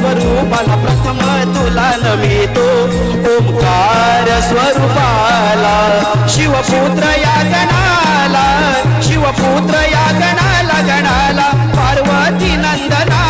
स्वरूपाला प्रथम तुला नमितो. ओंकार स्वरूपाला. शिवपुत्र या गणाला. शिवपुत्र या गणाला गणाला. पार्वती नंदना.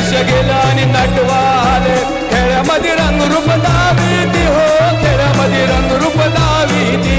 आयुष्य गेलं आणि नटवा आले. खेळामध्ये रंगरूप दावी ती हो खेळामध्ये रंगरूप दावी ती